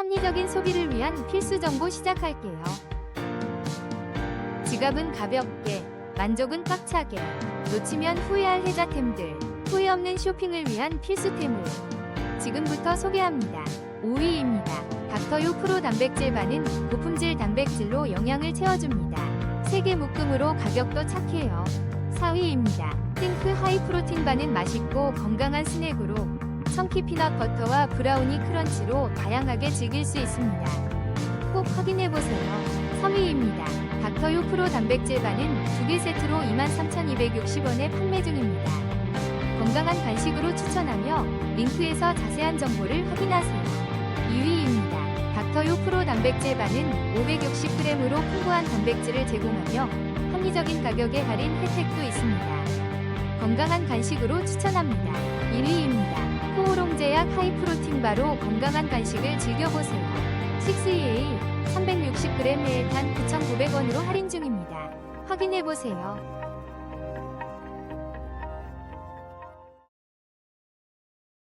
합리적인 소비를 위한 필수 정보 시작할게요. 지갑은 가볍게, 만족은 꽉차게, 놓치면 후회할 혜자템들, 후회 없는 쇼핑을 위한 필수템을 지금부터 소개합니다. 5위입니다. 닥터유 프로 단백질 바는 고품질 단백질로 영양을 채워줍니다. 세개 묶음으로 가격도 착해요. 4위입니다. 띵크 하이 프로틴 바는 맛있고 건강한 스낵으로 청키 피넛 버터와 브라우니 크런치로 다양하게 즐길 수 있습니다. 꼭 확인해보세요. 3위입니다. 닥터유 프로 단백질 바는 두개 세트로 23,260원에 판매 중입니다. 건강한 간식으로 추천하며 링크에서 자세한 정보를 확인하세요. 2위입니다. 닥터유 프로 단백질 바는 560g으로 풍부한 단백질을 제공하며 합리적인 가격에 할인 혜택도 있습니다. 건강한 간식으로 추천합니다. 1위 코오롱제약 하이프로틴 바로 건강한 간식을 즐겨보세요. 6EA 360g에 단 9,900원으로 할인 중입니다. 확인해보세요.